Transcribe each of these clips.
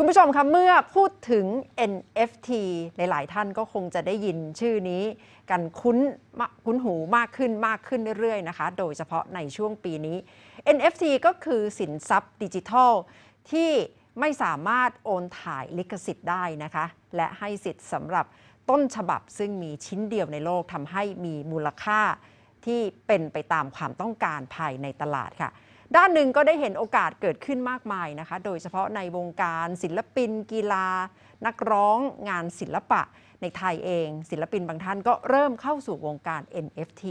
คุณผู้ชมคะเมื่อพูดถึง NFT หลาย ๆ ท่านก็คงจะได้ยินชื่อนี้ กันคุ้นคุ้นหูมากขึ้นมากขึ้นเรื่อย ๆ นะคะ โดยเฉพาะในช่วงปีนี้ NFT ก็คือสินทรัพย์ดิจิทัล ที่ไม่สามารถโอนถ่ายลิขสิทธิ์ได้นะคะ และให้สิทธิ์สำหรับต้นฉบับซึ่งมีชิ้นเดียวในโลกทำให้มีมูลค่าที่เป็นไปตามความต้องการภายในตลาดค่ะ ด้านหนึ่งก็ได้เห็นโอกาสเกิดขึ้นมากมายนะคะ โดยเฉพาะในวงการศิลปิน กีฬา นักร้อง งานศิลปะ ในไทยเอง ศิลปินบางท่านก็เริ่มเข้าสู่วงการ NFT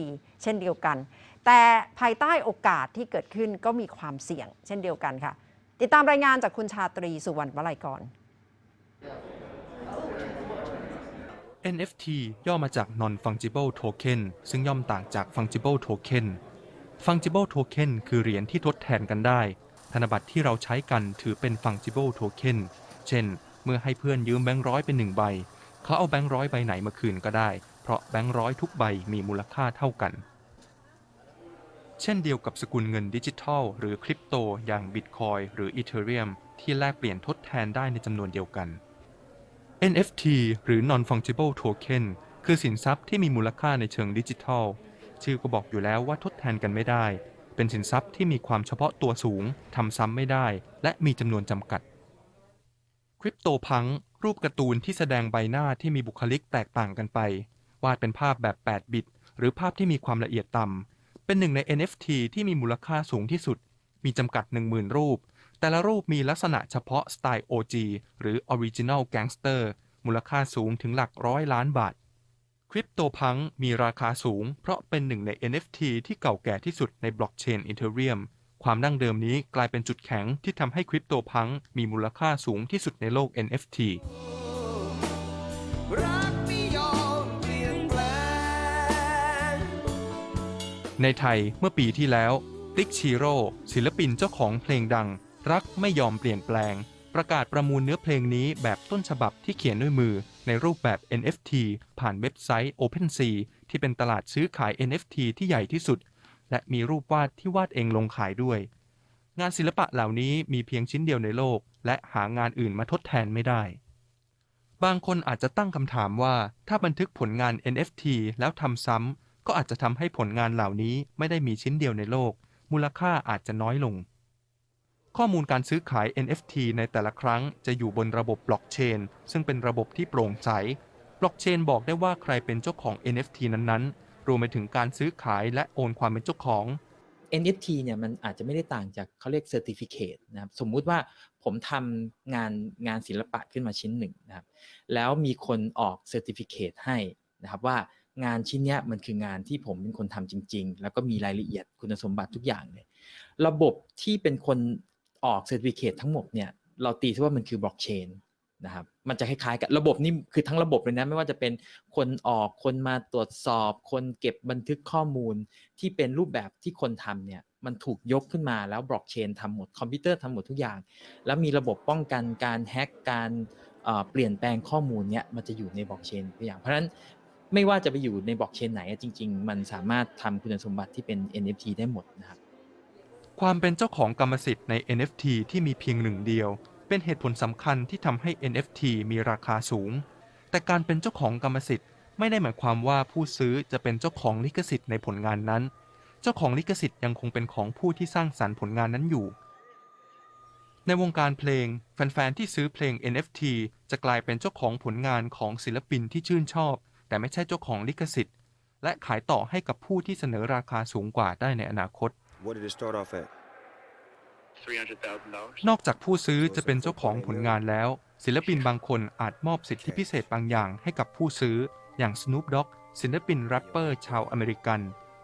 เช่นเดียวกัน แต่ภายใต้โอกาสที่เกิดขึ้นก็มีความเสี่ยง เช่นเดียวกันค่ะ ติดตามรายงานจากคุณชาตรีสุวรรณวลัยกร NFT ย่อมาจาก Non Fungible Token ซึ่งย่อมต่างจาก Fungible Token Fungible Token คือเหรียญที่ทดแทนกันได้ ธนบัตรที่เราใช้กันถือเป็น Fungible Token เช่น เมื่อให้เพื่อนยืมแบงค์ร้อยเป็นหนึ่งใบ เขาเอาแบงค์ร้อยใบไหนมาคืนก็ได้ เพราะแบงค์ร้อยทุกใบมีมูลค่าเท่ากัน เช่นเดียวกับสกุลเงินดิจิทัล หรือคริปโต อย่าง Bitcoin หรือ Ethereum ที่แลกเปลี่ยนทดแทนได้ในจำนวนเดียวกัน NFT หรือ Non-Fungible Token คือสินทรัพย์ที่มีมูลค่าในเชิงดิจิทัล ชื่อก็บอกอยู่แล้วว่าทดแทนกันไม่ได้ เป็นสินทรัพย์ที่มีความเฉพาะตัวสูงทำซ้ำไม่ได้ และมีจำนวนจำกัด คริปโตพังรูปการ์ตูนที่แสดงใบหน้าที่มีบุคลิกแตกต่างกันไป วาดเป็นภาพแบบ 8 บิต หรือภาพที่มีความละเอียดต่ำ เป็นหนึ่งใน NFT ที่มีมูลค่าสูงที่สุด มีจำกัด 10,000 รูป แต่ละรูปมีลักษณะเฉพาะสไตล์ OG หรือ Original Gangster มูลค่าสูงถึงหลักร้อยล้านบาท คริปโตพังมีราคาสูง เพราะเป็นหนึ่งใน NFT ที่เก่าแก่ที่สุดในบล็อกเชน Ethereum ความดั้งเดิมนี้กลายเป็นจุดแข็งที่ทำให้คริปโตพังมีมูลค่าสูงที่สุดในโลก NFT ในไทยเมื่อปีที่แล้วติ๊กชิโร่ศิลปินเจ้าของเพลงดัง รักไม่ยอมเปลี่ยนแปลง ประกาศประมูลเนื้อเพลงนี้แบบต้นฉบับที่เขียนด้วยมือ ในรูปแบบ NFT ผ่านเว็บไซต์ OpenSea ที่เป็นตลาดซื้อขาย NFT ที่ใหญ่ที่สุด และมีรูปวาดที่วาดเองลงขายด้วย งานศิลปะเหล่านี้มีเพียงชิ้นเดียวในโลก และหางานอื่นมาทดแทนไม่ได้ บางคนอาจจะตั้งคำถามว่า ถ้าบันทึกผลงาน NFT แล้วทำซ้ำก็อาจจะทำให้ผลงานเหล่านี้ไม่ได้มีชิ้นเดียวในโลก มูลค่าอาจจะน้อยลง ข้อมูลการซื้อขาย NFT ในแต่ละครั้งจะอยู่บนระบบบล็อกเชนซึ่งเป็นระบบที่โปร่งใส บล็อกเชนบอกได้ว่าใครเป็นเจ้าของ NFT นั้นๆ รวมไปถึงการซื้อขายและโอนความเป็นเจ้าของ NFT เนี่ยมันอาจจะไม่ได้ต่างจากเขาเรียก Certificate นะครับสมมุติว่าผมทำงานงานศิลปะขึ้นมาชิ้นหนึ่งนะครับแล้วมีคนออก Certificate ให้นะครับว่างานชิ้นนี้มันคืองานที่ผมเป็นคนทำจริง ๆ แล้วก็มีรายละเอียดคุณสมบัติทุกอย่างเลย ระบบที่เป็นคน ออก Certificate ทั้งหมดเนี่ยเราตีที่ว่ามันคือบล็อกเชนนะครับมันจะคล้ายๆกับระบบนี่คือทั้งระบบเลยนะไม่ว่าจะเป็นคนออกคนมาตรวจสอบ คนเก็บบันทึกข้อมูลที่เป็นรูปแบบที่คนทำเนี่ยมันถูกยกขึ้นมาแล้วบล็อกเชนทำหมดคอมพิวเตอร์ทำหมดทุกอย่าง แล้วมีระบบป้องกันการแฮ็กการเปลี่ยนแปลงข้อมูลเนี่ยมันจะอยู่ในบล็อกเชนทุกอย่างเพราะฉะนั้นไม่ว่าจะไปอยู่ในบล็อกเชนไหนจริง ๆ มันสามารถทำคุณสมบัติที่เป็น NFT ได้หมดนะครับ ความเป็นเจ้าของกรรมสิทธิ์ใน NFT ที่มีเพียงหนึ่งเดียว เป็นเหตุผลสำคัญที่ทำให้ NFT มีราคาสูง แต่การเป็นเจ้าของกรรมสิทธิ์ไม่ได้หมายความว่าผู้ซื้อจะเป็นเจ้าของลิขสิทธิ์ในผลงานนั้น เจ้าของลิขสิทธิ์ยังคงเป็นของผู้ที่สร้างสรรค์ผลงานนั้นอยู่ ในวงการเพลง แฟนๆ ที่ซื้อเพลง NFT จะกลายเป็นเจ้าของผลงานของศิลปินที่ชื่นชอบ แต่ไม่ใช่เจ้าของลิขสิทธิ์ และขายต่อให้กับผู้ที่เสนอราคาสูงกว่าได้ในอนาคต What did it start off at? นอกจากผู้ซื้อจะเป็นเจ้าของผลงานแล้ว ศิลปินบางคนอาจมอบสิทธิพิเศษบางอย่างให้กับผู้ซื้อ อย่าง Snoop Dogg ศิลปินแรปเปอร์ชาวอเมริกัน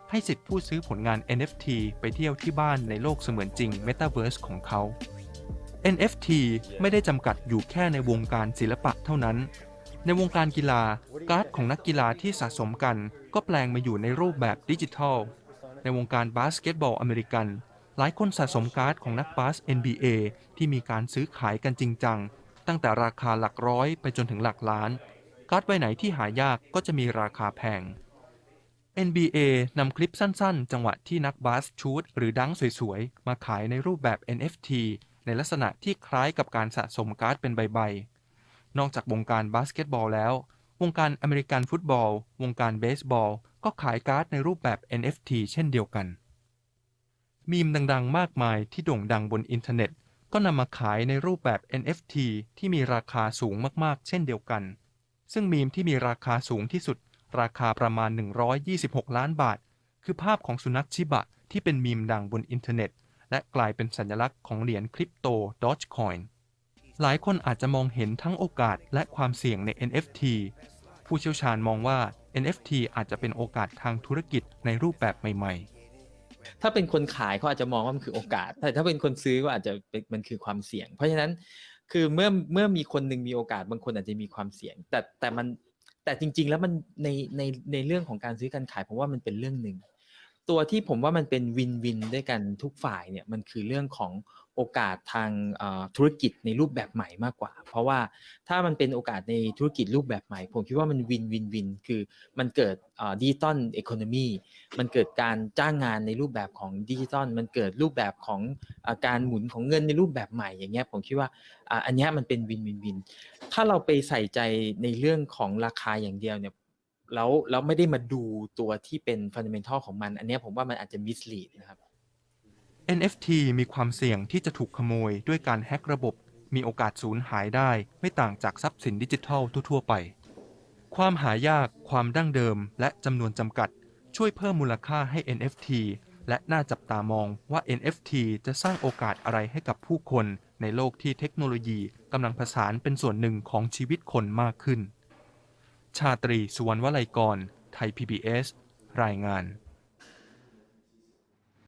ให้สิทธิผู้ซื้อผลงาน NFT ไปเที่ยวที่บ้านในโลกเสมือนจริง Metaverse ของเขา NFT ไม่ได้จำกัดอยู่แค่ในวงการศิลปะเท่านั้น ในวงการกีฬา การ์ดของนักกีฬาที่สะสมกัน ก็แปลงมาอยู่ในรูปแบบดิจิทัล ในวงการบาสเกตบอลอเมริกัน หลายคนสะสมการ์ดของนักบาส NBA ที่มีการซื้อขายกันจริงจัง ตั้งแต่ราคาหลักร้อยไปจนถึงหลักล้าน การ์ดใบไหนที่หายากก็จะมีราคาแพง NBA นำคลิปสั้นๆ จังหวะที่นักบาสชูตหรือดังสวยๆ มาขายในรูปแบบ NFT ในลักษณะที่คล้ายกับการสะสมการ์ดเป็นใบๆ นอกจากวงการบาสเกตบอลแล้ว วงการอเมริกันฟุตบอล วงการเบสบอล ก็ขายการ์ดในรูปแบบ NFT เช่นเดียวกัน มีมดังๆ มากมายที่โด่งดังบนอินเทอร์เน็ต ก็นำมาขายในรูปแบบ NFT ที่มีราคาสูงมากๆ เช่นเดียวกัน ซึ่งมีมที่มีราคาสูงที่สุด ราคาประมาณ 126 ล้านบาท คือภาพของสุนัขชิบะที่เป็นมีมดังบนอินเทอร์เน็ต และกลายเป็นสัญลักษณ์ของเหรียญคริปโต Dogecoin หลายคนอาจจะมองเห็นทั้งโอกาสและความเสี่ยงใน NFT ผู้เชี่ยวชาญมองว่า NFT อาจจะเป็นโอกาสทางธุรกิจในรูปแบบใหม่ ๆ ถ้าเป็นคนขายเขาอาจจะมองว่ามันคือโอกาส แต่ถ้าเป็นคนซื้อก็อาจจะเป็นมันคือความเสี่ยง เพราะฉะนั้นคือเมื่อเมื่อมีคนหนึ่งมีโอกาสบางคนอาจจะมีความเสี่ยง แต่แต่มันแต่จริง ๆ แล้วมันในในในเรื่องของการซื้อการขายผมว่ามันเป็นเรื่องหนึ่งตัวที่ผมว่ามันเป็นวินวินด้วยกันทุกฝ่ายเนี่ยมันคือเรื่องของ โอกาสทางธุรกิจในรูปแบบใหม่มากกว่า เพราะว่าถ้ามันเป็นโอกาสในธุรกิจรูปแบบใหม่ ผมคิดว่ามันวินวินวินคือมันเกิดดิจิตอลเอคอนมีมันเกิดการจ้างงานในรูปแบบของดิจิตอลมันเกิดรูปแบบของการหมุนของเงินในรูปแบบใหม่อย่างเงี้ยผมคิดว่าอันนี้มันเป็นวินวินวินถ้าเราไปใส่ใจในเรื่องของราคาอย่างเดียวเนี่ยแล้วแล้วไม่ได้มาดูตัวที่เป็นฟันเดเมนทัลของมัน อันนี้ผมว่ามันอาจจะมิสลีดนะครับ NFT มีความเสี่ยงที่จะถูกขโมยด้วยการแฮ็กระบบ มีโอกาสสูญหายได้ ไม่ต่างจากทรัพย์สินดิจิทัลทั่วๆไป ความหายาก ความดั้งเดิม และจำนวนจำกัด ช่วยเพิ่มมูลค่าให้ NFT และน่าจับตามองว่า NFT จะสร้างโอกาสอะไรให้กับผู้คนในโลกที่เทคโนโลยีกำลังผสานเป็นส่วนหนึ่งของชีวิตคนมากขึ้น ชาตรี สุวรรณวลัยกร ไทย PBS รายงาน